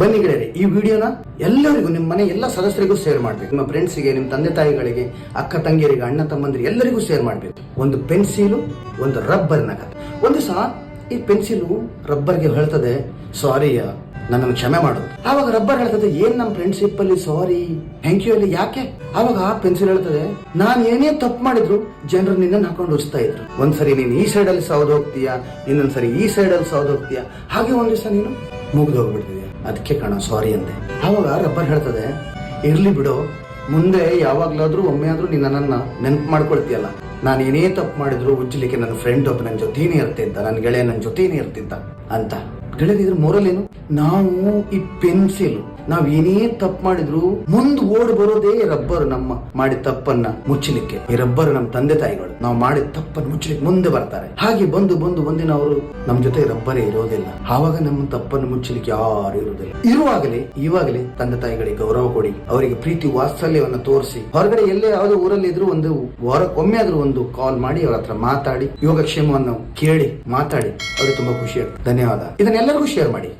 ಬನ್ನಿ ಗೆಳೆಯರೆ, ಈ ವಿಡಿಯೋನ ಎಲ್ಲರಿಗೂ, ನಿಮ್ಮ ಮನೆ ಎಲ್ಲ ಸದಸ್ಯರಿಗೂ ಶೇರ್ ಮಾಡ್ಬೇಕು. ನಿಮ್ಮ ಫ್ರೆಂಡ್ಸ್ಗೆ ನಿಮ್ಮ ತಂದೆ ತಾಯಿಗಳಿಗೆ, ಅಕ್ಕ ತಂಗಿಯರಿಗೆ, ಅಣ್ಣ ತಮ್ಮಂದಿರಿಗೆ ಎಲ್ಲರಿಗೂ ಶೇರ್ ಮಾಡ್ಬೇಕು. ಒಂದು ಪೆನ್ಸಿಲು ಒಂದು ರಬ್ಬರ್ನ ಕಥೆ. ಒಂದು ಸಹ ಈ ಪೆನ್ಸಿಲು ರಬ್ಬರ್ಗೆ ಹೇಳ್ತದೆ ಸಾರಿಯ ನನ್ನನ್ನು ಕ್ಷಮೆ ಮಾಡು. ಆವಾಗ ರಬ್ಬರ್ ಹೇಳ್ತದೆ, ಏನ್ ನಮ್ಮ ಫ್ರೆಂಡ್ಶಿಪ್ ಅಲ್ಲಿ ಸಾರಿ ಥ್ಯಾಂಕ್ ಯು ಅಲ್ಲಿ, ಯಾಕೆ? ಆವಾಗ ಆ ಪೆನ್ಸಿಲ್ ಹೇಳ್ತದೆ, ನಾನು ಏನೇ ತಪ್ಪು ಮಾಡಿದ್ರು, ಜನರು ನಿನ್ನ ಹಾಕೊಂಡು ಉರಿಸ್ತಾ ಇದ್ರು. ಒಂದ್ಸರಿ ನೀನು ಈ ಸೈಡ್ ಅಲ್ಲಿ ಸೌದ್ ಹೋಗ್ತೀಯಾ, ಇನ್ನೊಂದ್ಸರಿ ಈ ಸೈಡ್ ಅಲ್ಲಿ ಸೌದ್ ಹೋಗ್ತೀಯಾ? ಹಾಗೆ ಒಂದ್ ದಿವಸ ನೀನು ಮುಗ್ದು ಹೋಗ್ಬಿಡ್ತೀಯ ಅದಕ್ಕೆ ಕಣ ಸಾರಿ ಅಂದೆ. ಆವಾಗ ರಬ್ಬರ್ ಹೇಳ್ತದೆ, ಇರ್ಲಿ ಬಿಡು, ಮುಂದೆ ಯಾವಾಗ್ಲಾದ್ರೂ ಒಮ್ಮೆ ಆದ್ರೂ ನೀನು ನನ್ನನ್ನ ನೆನ್ಪು ಮಾಡ್ಕೊಳ್ತೀಯಲ್ಲ. ನಾನು ಏನೇ ತಪ್ಪು ಮಾಡಿದ್ರು ಉಜ್ಜಲಿಕ್ಕೆ ನನ್ನ ಫ್ರೆಂಡ್ ಒಬ್ಬ ನನ್ನ ಜೊತೆನೆ ಇರ್ತಿದ್ದ, ನನ್ನ ಗೆಳೆಯ ನನ್ನ ಜೊತೆನೆ ಇರ್ತಿದ್ದ ಅಂತ. ಗೆಳೆಯ ಮೋರಲ್ ಏನು? ನಾವು ಈ ಪೆನ್ಸಿಲ್ ನಾವ್ ಏನೇ ತಪ್ಪು ಮಾಡಿದ್ರು ಮುಂದ್ ಓಡ್ ಬರೋದೇ ರಬ್ಬರ್ ನಮ್ಮ ಮಾಡಿದ ತಪ್ಪನ್ನ ಮುಚ್ಚಲಿಕ್ಕೆ. ಈ ರಬ್ಬರ್ ನಮ್ಮ ತಂದೆ ತಾಯಿಗಳು ನಾವು ಮಾಡಿದ ತಪ್ಪನ್ನ ಮುಚ್ಚಲಿಕ್ಕೆ ಮುಂದೆ ಬರ್ತಾರೆ. ಹಾಗೆ ಬಂದು ಬಂದು ಒಂದಿನ ಅವರು ನಮ್ಮ ಜೊತೆ ರಬ್ಬರೇ ಇರೋದಿಲ್ಲ. ಆವಾಗ ನಮ್ಮ ತಪ್ಪನ್ನ ಮುಚ್ಚಲಿಕ್ಕೆ ಯಾರು ಇರೋದಿಲ್ಲ. ಇರುವಾಗಲೇ, ಇವಾಗಲೇ ತಂದೆ ತಾಯಿಗಳಿಗೆ ಗೌರವ ಕೊಡಿ, ಅವರಿಗೆ ಪ್ರೀತಿ ವಾತ್ಸಲ್ಯವನ್ನು ತೋರಿಸಿ. ಹೊರಗಡೆ ಎಲ್ಲೇ ಯಾವುದೋ ಊರಲ್ಲಿ ಇದ್ರು ಒಂದು ವಾರಕ್ಕೊಮ್ಮೆ ಆದ್ರೂ ಒಂದು ಕಾಲ್ ಮಾಡಿ ಅವ್ರ ಹತ್ರ ಮಾತಾಡಿ ಯೋಗಕ್ಷೇಮವನ್ನು ಕೇಳಿ ಮಾತಾಡಿ, ಅವ್ರಿಗೆ ತುಂಬಾ ಖುಷಿ ಆಗ್ತದೆ. ಧನ್ಯವಾದ. ಇದನ್ನೆಲ್ಲರಿಗೂ ಶೇರ್ ಮಾಡಿ.